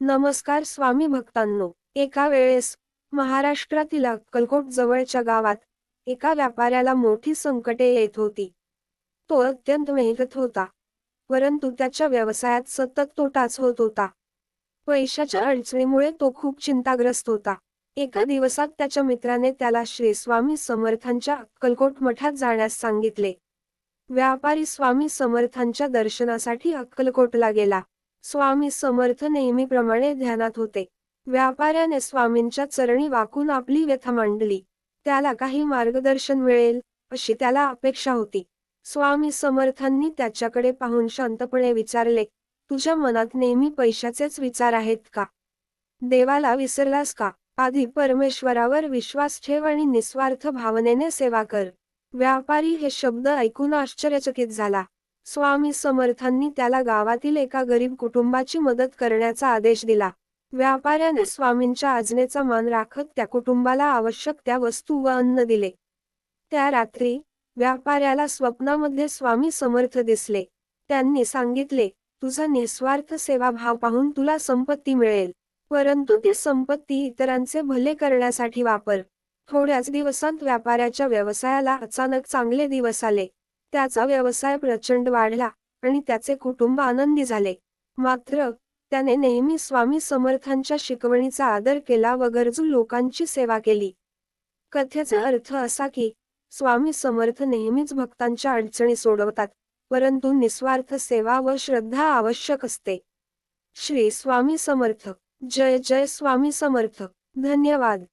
नमस्कार स्वामी भक्तांनो एका वेळेस महाराष्ट्रातील अक्कलकोट जवळच्या गावात एका व्यापाऱ्याला मोठी संकटे येत होती. तो अत्यंत मेहनत होता परंतु त्याच्या व्यवसायात सतत तोटाच होत होता. पैशाच्या अडचणीमुळे तो खूप चिंताग्रस्त होता. एका दिवसात त्याच्या मित्राने त्याला श्री स्वामी समर्थांच्या अक्कलकोट मठात जाण्यास सांगितले. व्यापारी स्वामी समर्थांच्या दर्शनासाठी अक्कलकोटला गेला. स्वामी समर्थ नेहमीप्रमाणे ध्यानात होते. व्यापाऱ्याने स्वामींच्या चरणी वाकून आपली व्यथा मांडली. त्याला काही मार्गदर्शन मिळेल अशी त्याला अपेक्षा होती. स्वामी समर्थांनी त्याच्याकडे पाहून शांतपणे विचारले तुझ्या मनात नेहमी पैशाचेच विचार आहेत का? देवाला विसरलास का? आधी परमेश्वरावर विश्वास ठेव आणि निस्वार्थ भावनेने सेवा कर. व्यापारी हे शब्द ऐकून आश्चर्यचकित झाला. स्वामी समर्थांनी त्याला गावातील एका गरीब कुटुंबाची मदत करण्याचा आदेश दिला. व्यापाऱ्याने स्वामींच्या आज्ञेचा मान राखत त्या कुटुंबाला आवश्यक त्या वस्तू व अन्न दिले. त्या रात्री व्यापाऱ्याला स्वप्नामध्ये स्वामी समर्थ दिसले. त्यांनी सांगितले तुझा निस्वार्थ सेवाभाव पाहून तुला संपत्ती मिळेल. परंतु ती संपत्ती इतरांचे भले करण्यासाठी वापर. थोड्याच दिवसांत व्यापाऱ्याच्या व्यवसायाला अचानक चांगले दिवस आले. त्याचा व्यवसाय प्रचंड वाढला आणि त्याचे कुटुंब आनंदी झाले. मात्र त्याने नेहमी स्वामी समर्थांच्या शिकवणीचा आदर केला व गरजू लोकांची सेवा केली. कथेचा अर्थ असा की स्वामी समर्थ नेहमीच भक्तांच्या अडचणी सोडवतात परंतु निस्वार्थ सेवा व श्रद्धा आवश्यक असते. श्री स्वामी समर्थ. जय जय स्वामी समर्थ. धन्यवाद.